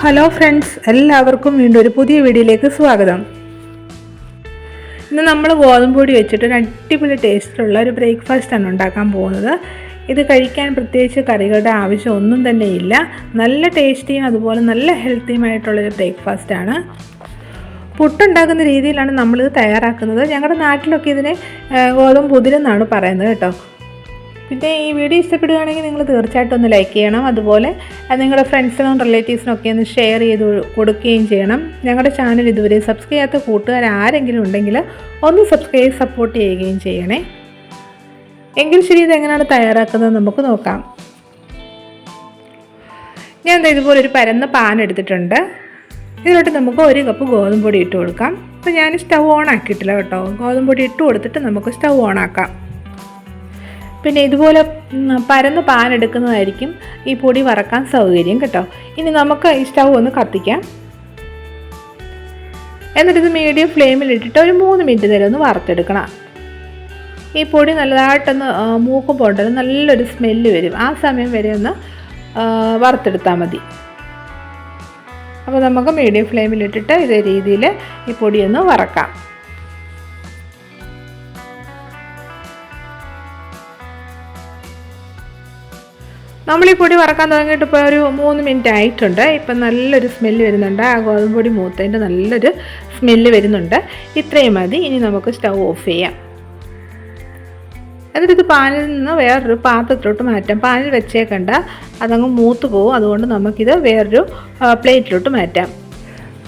Hello friends എല്ലാവർക്കും വീണ്ടും ഒരു പുതിയ വീഡിയോയിലേക്ക് സ്വാഗതം. ഇന്ന് നമ്മൾ ഗോതമ്പ് പൊടി വെച്ചിട്ട് ഒരു അടിപൊളി ടേസ്റ്റിലുള്ള ഒരു ബ്രേക്ക്ഫാസ്റ്റാണ് ഉണ്ടാക്കാൻ പോകുന്നത്. ഇത് കഴിക്കാൻ പ്രത്യേകിച്ച് കറികളുടെ ആവശ്യം ഒന്നും തന്നെ ഇല്ല. നല്ല ടേസ്റ്റിയും അതുപോലെ നല്ല ഹെൽത്തിയുമായിട്ടുള്ളൊരു ബ്രേക്ക്ഫാസ്റ്റാണ് പുട്ടുണ്ടാക്കുന്ന രീതിയിലാണ് നമ്മളിത് തയ്യാറാക്കുന്നത്. ഞങ്ങളുടെ നാട്ടിലൊക്കെ ഇതിനെ ഗോതമ്പ് പുതിരെന്നാണ് പറയുന്നത് കേട്ടോ. പിന്നെ ഈ വീഡിയോ ഇഷ്ടപ്പെടുകയാണെങ്കിൽ നിങ്ങൾ തീർച്ചയായിട്ടും ഒന്ന് ലൈക്ക് ചെയ്യണം. അതുപോലെ അത് നിങ്ങളുടെ ഫ്രണ്ട്സിനും റിലേറ്റീവ്സിനും ഒക്കെ ഒന്ന് ഷെയർ ചെയ്ത് കൊടുക്കുകയും ചെയ്യണം. ഞങ്ങളുടെ ചാനൽ ഇതുവരെ സബ്സ്ക്രൈബ് ചെയ്യാത്ത കൂട്ടുകാർ ആരെങ്കിലും ഉണ്ടെങ്കിൽ ഒന്ന് സബ്സ്ക്രൈബ് സപ്പോർട്ട് ചെയ്യുകയും ചെയ്യണേ. എങ്കിൽ ശരി ഇതെങ്ങനെയാണ് തയ്യാറാക്കുന്നത് നമുക്ക് നോക്കാം. ഞാൻ ഇതുപോലെ ഒരു പരന്ന പാൻ എടുത്തിട്ടുണ്ട്. ഇതിലോട്ട് നമുക്ക് ഒരു കപ്പ് ഗോതമ്പൊടി ഇട്ട് കൊടുക്കാം. അപ്പോൾ ഞാൻ സ്റ്റൗ ഓൺ ആക്കിയിട്ടില്ല കേട്ടോ. ഗോതമ്പൊടി ഇട്ട് കൊടുത്തിട്ട് നമുക്ക് സ്റ്റൗ ഓൺ ആക്കാം. പിന്നെ ഇതുപോലെ പരന്ന് പാൻ എടുക്കുന്നതായിരിക്കും ഈ പൊടി വറക്കാൻ സൗകര്യം കേട്ടോ. ഇനി നമുക്ക് ഈ സ്റ്റൗ ഒന്ന് കത്തിക്കാം. എന്നിട്ട് ഇത് മീഡിയം ഫ്ലെയിമിൽ ഇട്ടിട്ട് ഒരു മൂന്ന് മിനിറ്റ് നേരം ഒന്ന് വറുത്തെടുക്കണം. ഈ പൊടി നല്ലതായിട്ടൊന്ന് മൂക്കും പോകേണ്ടത് നല്ലൊരു സ്മെല്ല് വരും. ആ സമയം വരെ ഒന്ന് വറുത്തെടുത്താൽ മതി. അപ്പോൾ നമുക്ക് മീഡിയം ഫ്ലെയിമിൽ ഇട്ടിട്ട് ഇതേ രീതിയിൽ ഈ പൊടിയൊന്ന് വറക്കാം. നമ്മൾ ഈ പൊടി വറക്കാൻ തുടങ്ങിയിട്ട് ഇപ്പോൾ ഒരു മൂന്ന് മിനിറ്റ് ആയിട്ടുണ്ട്. ഇപ്പം നല്ലൊരു സ്മെല്ല് വരുന്നുണ്ട്. ആ ഗോതമ്പ് പൊടി മൂത്തതിന്റെ നല്ലൊരു സ്മെല്ല് വരുന്നുണ്ട്. ഇത്രയും മതി. ഇനി നമുക്ക് സ്റ്റൗ ഓഫ് ചെയ്യാം. എന്നിട്ട് ഇത് പാനിൽ നിന്ന് വേറൊരു പാത്രത്തിലോട്ട് മാറ്റാം. പാനിൽ വെച്ചേക്കണ്ട. അതങ്ങ് മൂത്ത് പോകും അതുകൊണ്ട് നമുക്കിത് വേറൊരു പ്ലേറ്റിലോട്ട് മാറ്റാം.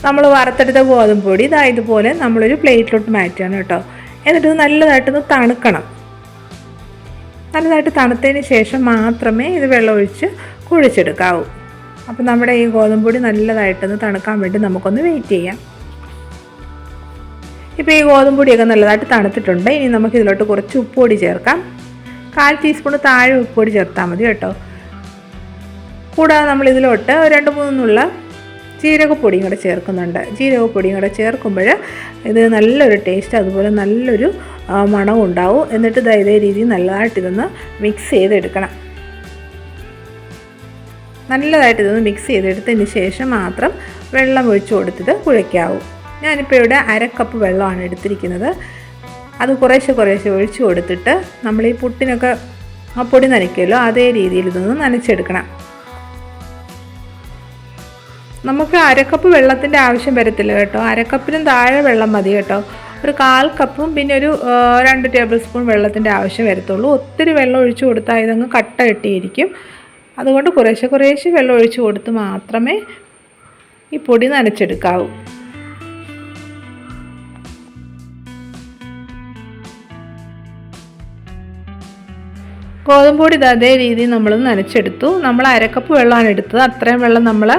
നമ്മൾ വറുത്തെടുത്ത ഗോതമ്പ് പൊടി ഇതാ ഇതുപോലെ നമ്മളൊരു പ്ലേറ്റിലോട്ട് മാറ്റുകയാണ് കേട്ടോ. എന്നിട്ട് നല്ലതായിട്ടൊന്ന് തണുക്കണം. നല്ലതായിട്ട് തണുത്തതിന് ശേഷം മാത്രമേ ഇത് വെള്ളമൊഴിച്ച് കുഴിച്ചെടുക്കാവൂ. അപ്പോൾ നമ്മുടെ ഈ ഗോതമ്പ് പൊടി നല്ലതായിട്ടൊന്ന് തണുക്കാൻ വേണ്ടി നമുക്കൊന്ന് വെയിറ്റ് ചെയ്യാം. ഇപ്പോൾ ഈ ഗോതമ്പ് പൊടിയൊക്കെ നല്ലതായിട്ട് തണുത്തിട്ടുണ്ട്. ഇനി നമുക്ക് ഇതിലോട്ട് കുറച്ച് ഉപ്പുപൊടി ചേർക്കാം. കാൽ ടീസ്പൂൺ താഴെ ഉപ്പുപൊടി ചേർത്താൽ മതി കേട്ടോ. കൂടാതെ നമ്മൾ ഇതിലോട്ട് രണ്ട് മൂന്നുള്ള ജീരകപ്പൊടിയും കൂടെ ചേർക്കുന്നുണ്ട്. ജീരകപ്പൊടിയും കൂടെ ചേർക്കുമ്പോൾ ഇത് നല്ലൊരു ടേസ്റ്റ് അതുപോലെ നല്ലൊരു മണവും ഉണ്ടാവും. എന്നിട്ട് ഇത് ഇതേ രീതിയിൽ നല്ലതായിട്ട് ഇതൊന്ന് മിക്സ് ചെയ്തെടുക്കണം. നല്ലതായിട്ട് ഇതൊന്ന് മിക്സ് ചെയ്തെടുത്തതിന് ശേഷം മാത്രം വെള്ളം ഒഴിച്ചു കൊടുത്തിട്ട് കുഴയ്ക്കാവൂ. ഞാനിപ്പോൾ ഇവിടെ അര കപ്പ് വെള്ളമാണ് എടുത്തിരിക്കുന്നത്. അത് കുറേശ്ശെ കുറേശ്ശെ ഒഴിച്ചു കൊടുത്തിട്ട് നമ്മൾ ഈ പുട്ടിനൊക്കെ ആ പൊടി നനയ്ക്കുമല്ലോ അതേ രീതിയിൽ ഇതൊന്ന് നനച്ചെടുക്കണം. നമുക്ക് അരക്കപ്പ് വെള്ളത്തിന്റെ ആവശ്യം വരത്തില്ല കേട്ടോ. അരക്കപ്പിനും താഴെ വെള്ളം മതി കേട്ടോ. ഒരു കാൽ കപ്പും പിന്നെ ഒരു രണ്ട് ടേബിൾ സ്പൂൺ വെള്ളത്തിന്റെ ആവശ്യം വരത്തുള്ളൂ. ഒത്തിരി വെള്ളം ഒഴിച്ചു കൊടുത്താൽ ഇതങ്ങ് കട്ട കെട്ടിയിരിക്കും. അതുകൊണ്ട് കുറേശ്ശെ കുറേശ്ശെ വെള്ളം ഒഴിച്ചു കൊടുത്ത് മാത്രമേ ഈ പൊടി നനച്ചെടുക്കാവൂ. ഗോതമ്പൊടി ഇത് അതേ രീതിയിൽ നമ്മൾ നനച്ചെടുത്തു. നമ്മൾ അരക്കപ്പ് വെള്ളമാണ് എടുത്തത്. അത്രയും വെള്ളം നമ്മൾ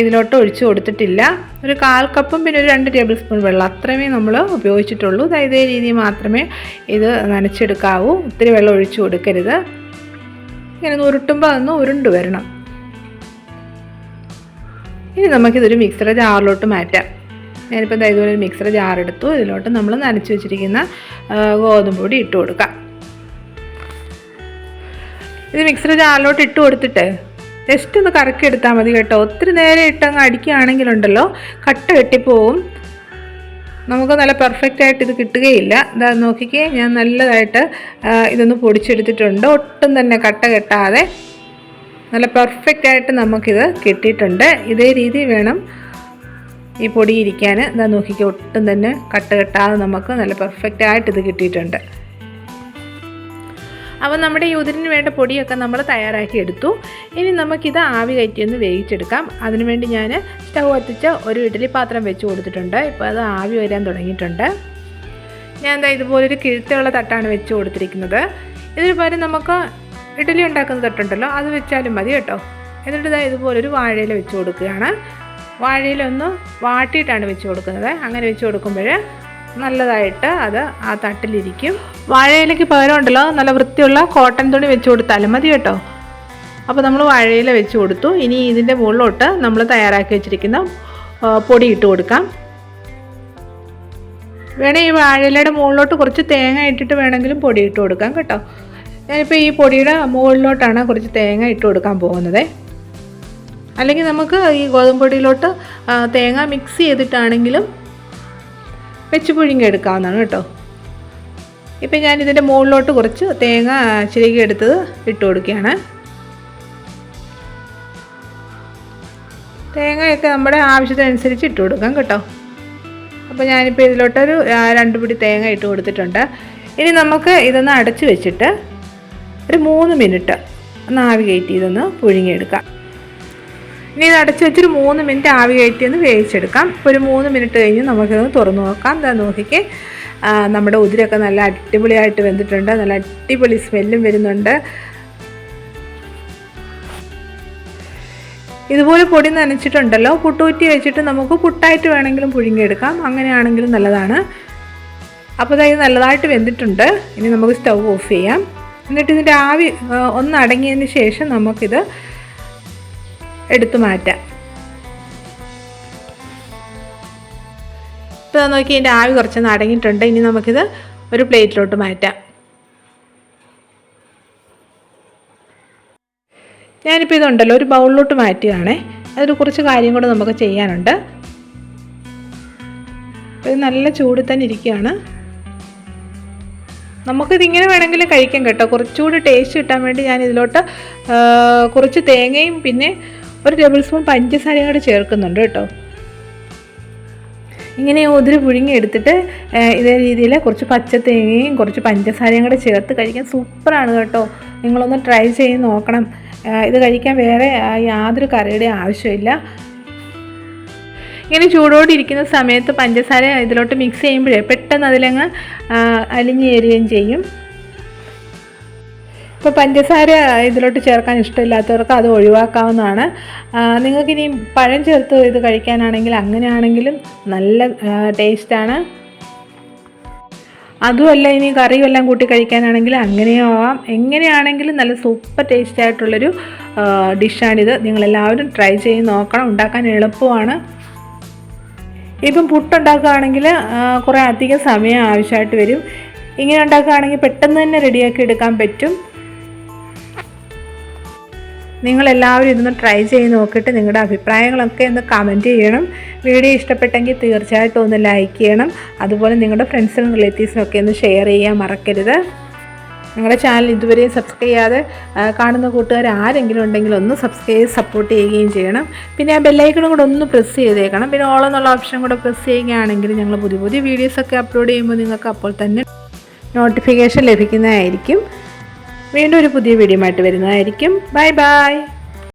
ഇതിലോട്ട് ഒഴിച്ചു കൊടുത്തിട്ടില്ല. ഒരു കാൽ കപ്പും പിന്നെ ഒരു രണ്ട് ടേബിൾ സ്പൂൺ വെള്ളം അത്രമേ നമ്മൾ ഉപയോഗിച്ചിട്ടുള്ളൂ. അതായത് രീതിയിൽ മാത്രമേ ഇത് നനച്ചെടുക്കാവൂ. ഒത്തിരി വെള്ളം ഒഴിച്ചു കൊടുക്കരുത്. ഇങ്ങനെ ഉരുട്ടുമ്പോൾ അതൊന്ന് ഉരുണ്ട് വരണം. ഇനി നമുക്കിതൊരു മിക്സറുടെ ജാറിലോട്ട് മാറ്റാം. ഞാനിപ്പോൾ ഇതുപോലെ ഒരു മിക്സറുടെ ജാർ എടുത്തു. ഇതിലോട്ട് നമ്മൾ നനച്ച് വെച്ചിരിക്കുന്ന ഗോതമ്പ് പൊടി ഇട്ട് കൊടുക്കാം. ഇത് മിക്സർ ജാറിലോട്ട് ഇട്ട് കൊടുത്തിട്ട് ജസ്റ്റ് ഒന്ന് കറക്കി എടുത്താൽ മതി കേട്ടോ. ഒത്തിരി നേരം ഇട്ടങ്ങ് അടിക്കുകയാണെങ്കിലുണ്ടല്ലോ കട്ട കെട്ടിപ്പോവും. നമുക്ക് നല്ല പെർഫെക്റ്റ് ആയിട്ട് ഇത് കിട്ടുകയില്ല. ഇതാ നോക്കിക്കേ ഞാൻ നല്ലതായിട്ട് ഇതൊന്ന് പൊടിച്ചെടുത്തിട്ടുണ്ട്. ഒട്ടും തന്നെ കട്ട കെട്ടാതെ നല്ല പെർഫെക്റ്റ് ആയിട്ട് നമുക്കിത് കിട്ടിയിട്ടുണ്ട്. ഇതേ രീതി വേണം ഈ പൊടി ഇരിക്കാൻ ഇതാ നോക്കിക്കേ ഒട്ടും തന്നെ കട്ട കെട്ടാതെ നമുക്ക് നല്ല പെർഫെക്റ്റ് ആയിട്ട് ഇത് കിട്ടിയിട്ടുണ്ട്. അപ്പോൾ നമ്മുടെ ഈ ഉതിരിന് വേണ്ട പൊടിയൊക്കെ നമ്മൾ തയ്യാറാക്കി എടുത്തു. ഇനി നമുക്കിത് ആവി കയറ്റി ഒന്ന് വേവിച്ചെടുക്കാം അതിനുവേണ്ടി ഞാൻ സ്റ്റൗ കത്തിച്ച് ഒരു ഇഡ്ഡലി പാത്രം വെച്ച് കൊടുത്തിട്ടുണ്ട്. ഇപ്പോൾ അത് ആവി വരാൻ തുടങ്ങിയിട്ടുണ്ട്. ഞാൻ എന്താ ഇതുപോലൊരു കിഴുത്തുള്ള തട്ടാണ് വെച്ച് കൊടുത്തിരിക്കുന്നത്. ഇതിന് പകരം നമുക്ക് ഇഡ്ഡലി ഉണ്ടാക്കുന്ന തട്ടുണ്ടല്ലോ അത് വെച്ചാലും മതി കേട്ടോ. എന്നിട്ട് ഇതാ ഇതുപോലൊരു വാഴയില വെച്ച് കൊടുക്കുകയാണ്. വാഴയിലൊന്ന് വാട്ടിയിട്ടാണ് വെച്ച് കൊടുക്കുന്നത്. അങ്ങനെ വെച്ച് കൊടുക്കുമ്പോൾ നല്ലതായിട്ട് അത് ആ തട്ടിലിരിക്കും. വാഴയിലയ്ക്ക് പകരം ഉണ്ടല്ലോ നല്ല വൃത്തിയുള്ള കോട്ടൺ തുണി വെച്ച് കൊടുത്താലും മതി കേട്ടോ. അപ്പോൾ നമ്മൾ വാഴയില വെച്ച് കൊടുത്തു. ഇനി ഇതിന്റെ മുകളിലോട്ട് നമ്മൾ തയ്യാറാക്കി വെച്ചിരിക്കുന്ന പൊടി ഇട്ട് കൊടുക്കാം. വേണേൽ ഈ വാഴയിലയുടെ മുകളിലോട്ട് കുറച്ച് തേങ്ങ ഇട്ടിട്ട് വേണമെങ്കിലും പൊടി ഇട്ട് കൊടുക്കാം കേട്ടോ. ഞാനിപ്പോൾ ഈ പൊടിയുടെ മുകളിലോട്ടാണ് കുറച്ച് തേങ്ങ ഇട്ട് കൊടുക്കാൻ പോകുന്നത്. അല്ലെങ്കിൽ നമുക്ക് ഈ ഗോതമ്പൊടിയിലോട്ട് തേങ്ങ മിക്സ് ചെയ്തിട്ടാണെങ്കിലും വെച്ച് പുഴുങ്ങി എടുക്കാവുന്നതാണ് കേട്ടോ. ഇപ്പം ഞാൻ ഇതിന്റെ മുകളിലോട്ട് കുറച്ച് തേങ്ങ ചിരകി എടുത്തത് ഇട്ട് കൊടുക്കുകയാണ്. തേങ്ങയൊക്കെ നമ്മുടെ ആവശ്യത്തിനനുസരിച്ച് ഇട്ട് കൊടുക്കാം കേട്ടോ. അപ്പോൾ ഞാനിപ്പോൾ ഇതിലോട്ടൊരു രണ്ട് പിടി തേങ്ങ ഇട്ട് കൊടുത്തിട്ടുണ്ട്. ഇനി നമുക്ക് ഇതൊന്ന് അടച്ച് വെച്ചിട്ട് ഒരു മൂന്ന് മിനിറ്റ് നാവിഗേറ്റ് ചെയ്തൊന്ന് പുഴുങ്ങിയെടുക്കാം. ഇനി ഇത് അടച്ച് വെച്ചൊരു മൂന്ന് മിനിറ്റ് ആവി കയറ്റി ഒന്ന് വേവിച്ചെടുക്കാം. ഒരു മൂന്ന് മിനിറ്റ് കഴിഞ്ഞ് നമുക്കിതൊന്ന് തുറന്നു നോക്കാം. എന്താ നോക്കിക്കേ. നമ്മുടെ ഉതിരൊക്കെ നല്ല അടിപൊളിയായിട്ട് വെന്തിട്ടുണ്ട്. നല്ല അടിപൊളി സ്മെല്ലും വരുന്നുണ്ട്. ഇതുപോലെ പൊടി നനച്ചിട്ടുണ്ടല്ലോ. പുട്ടൂറ്റി വെച്ചിട്ട് നമുക്ക് പുട്ടായിട്ട് വേണമെങ്കിലും പുഴുങ്ങിയെടുക്കാം. അങ്ങനെയാണെങ്കിലും നല്ലതാണ്. അപ്പോൾ ഇത് നല്ലതായിട്ട് വെന്തിട്ടുണ്ട്. ഇനി നമുക്ക് സ്റ്റൗ ഓഫ് ചെയ്യാം. എന്നിട്ട് ഇതിന്റെ ആവി ഒന്ന് അടങ്ങിയതിന് ശേഷം നമുക്കിത് എടുത്തു മാറ്റാം. ഇപ്പോൾ നോക്കി ഇതിന്റെ ആവി കുറച്ച് നടങ്ങിയിട്ടുണ്ട് ഇനി നമുക്കിത് ഒരു പ്ലേറ്റിലോട്ട് മാറ്റാം. ഞാനിപ്പോൾ ഇതുണ്ടല്ലോ ഒരു ബൗളിലോട്ട് മാറ്റുകയാണേ. അതിൽ കുറച്ച് കാര്യം കൂടെ നമുക്ക് ചെയ്യാനുണ്ട്. ഇത് നല്ല ചൂടിൽ തന്നെ ഇരിക്കുകയാണ്. നമുക്കിതിങ്ങനെ വേണമെങ്കിൽ കഴിക്കാം കേട്ടോ. കുറച്ചുകൂടി ടേസ്റ്റ് കിട്ടാൻ വേണ്ടി ഞാൻ ഇതിലോട്ട് കുറച്ച് തേങ്ങയും പിന്നെ ഒരു ടേബിൾ സ്പൂൺ പഞ്ചസാരയും കൂടെ ചേർക്കുന്നുണ്ട് കേട്ടോ. ഇങ്ങനെ ഒതിരി പുഴുങ്ങി എടുത്തിട്ട് ഇതേ രീതിയിൽ കുറച്ച് പച്ച തേങ്ങയും കുറച്ച് പഞ്ചസാരയും കൂടെ ചേർത്ത് കഴിക്കാൻ സൂപ്പറാണ് കേട്ടോ. നിങ്ങളൊന്ന് ട്രൈ ചെയ്ത് നോക്കണം. ഇത് കഴിക്കാൻ വേറെ യാതൊരു കറിയുടെ ആവശ്യമില്ല ഇങ്ങനെ ചൂടോടെ ഇരിക്കുന്ന സമയത്ത് പഞ്ചസാര ഇതിലോട്ട് മിക്സ് ചെയ്യുമ്പോഴേ പെട്ടെന്ന് അതിലങ്ങ് അലിഞ്ഞേരുകയും ചെയ്യും. ഇപ്പോൾ പഞ്ചസാര ഇതിലോട്ട് ചേർക്കാൻ ഇഷ്ടമില്ലാത്തവർക്ക് അത് ഒഴിവാക്കാവുന്നതാണ്. നിങ്ങൾക്ക് നിങ്ങൾക്കിനി പഴം ചേർത്ത് ഇത് കഴിക്കാനാണെങ്കിൽ അങ്ങനെയാണെങ്കിലും നല്ല ടേസ്റ്റാണ്. അതുമല്ല ഇനി കറിയും എല്ലാം കൂട്ടി കഴിക്കാനാണെങ്കിൽ അങ്ങനെയും ആവാം എങ്ങനെയാണെങ്കിലും നല്ല സൂപ്പർ ടേസ്റ്റ് ആയിട്ടുള്ളൊരു ഡിഷാണിത്. നിങ്ങളെല്ലാവരും ട്രൈ ചെയ്ത് നോക്കണം. ഉണ്ടാക്കാൻ എളുപ്പമാണ്. ഇപ്പം പുട്ടുണ്ടാക്കുകയാണെങ്കിൽ കുറേ അധികം സമയം ആവശ്യമായിട്ട് വരും. ഇങ്ങനെ ഉണ്ടാക്കുകയാണെങ്കിൽ പെട്ടെന്ന് തന്നെ റെഡിയാക്കി എടുക്കാൻ പറ്റും. നിങ്ങളെല്ലാവരും ഇതൊന്ന് ട്രൈ ചെയ്ത് നോക്കിയിട്ട് നിങ്ങളുടെ അഭിപ്രായങ്ങളൊക്കെ ഒന്ന് കമന്റ് ചെയ്യണം. വീഡിയോ ഇഷ്ടപ്പെട്ടെങ്കിൽ തീർച്ചയായിട്ടും ഒന്ന് ലൈക്ക് ചെയ്യണം. അതുപോലെ നിങ്ങളുടെ ഫ്രണ്ട്സിനും റിലേറ്റീവ്സിനും ഒക്കെ ഒന്ന് ഷെയർ ചെയ്യാൻ മറക്കരുത്. ഞങ്ങളുടെ ചാനൽ ഇതുവരെയും സബ്സ്ക്രൈബ് ചെയ്യാതെ കാണുന്ന കൂട്ടുകാർ ആരെങ്കിലും ഉണ്ടെങ്കിൽ ഒന്ന് സബ്സ്ക്രൈബ് സപ്പോർട്ട് ചെയ്യുകയും ചെയ്യണം. പിന്നെ ആ ബെല്ലൈക്കണും കൂടെ ഒന്ന് പ്രസ് ചെയ്തേക്കണം. പിന്നെ ഓൾ എന്നുള്ള ഓപ്ഷൻ കൂടെ പ്രസ് ചെയ്യുകയാണെങ്കിൽ ഞങ്ങൾ പുതിയ പുതിയ വീഡിയോസൊക്കെ അപ്ലോഡ് ചെയ്യുമ്പോൾ നിങ്ങൾക്ക് അപ്പോൾ തന്നെ നോട്ടിഫിക്കേഷൻ ലഭിക്കുന്നതായിരിക്കും. വീണ്ടും ഒരു പുതിയ വീഡിയോ ആയിട്ട് വരുന്നതായിരിക്കും. Bye bye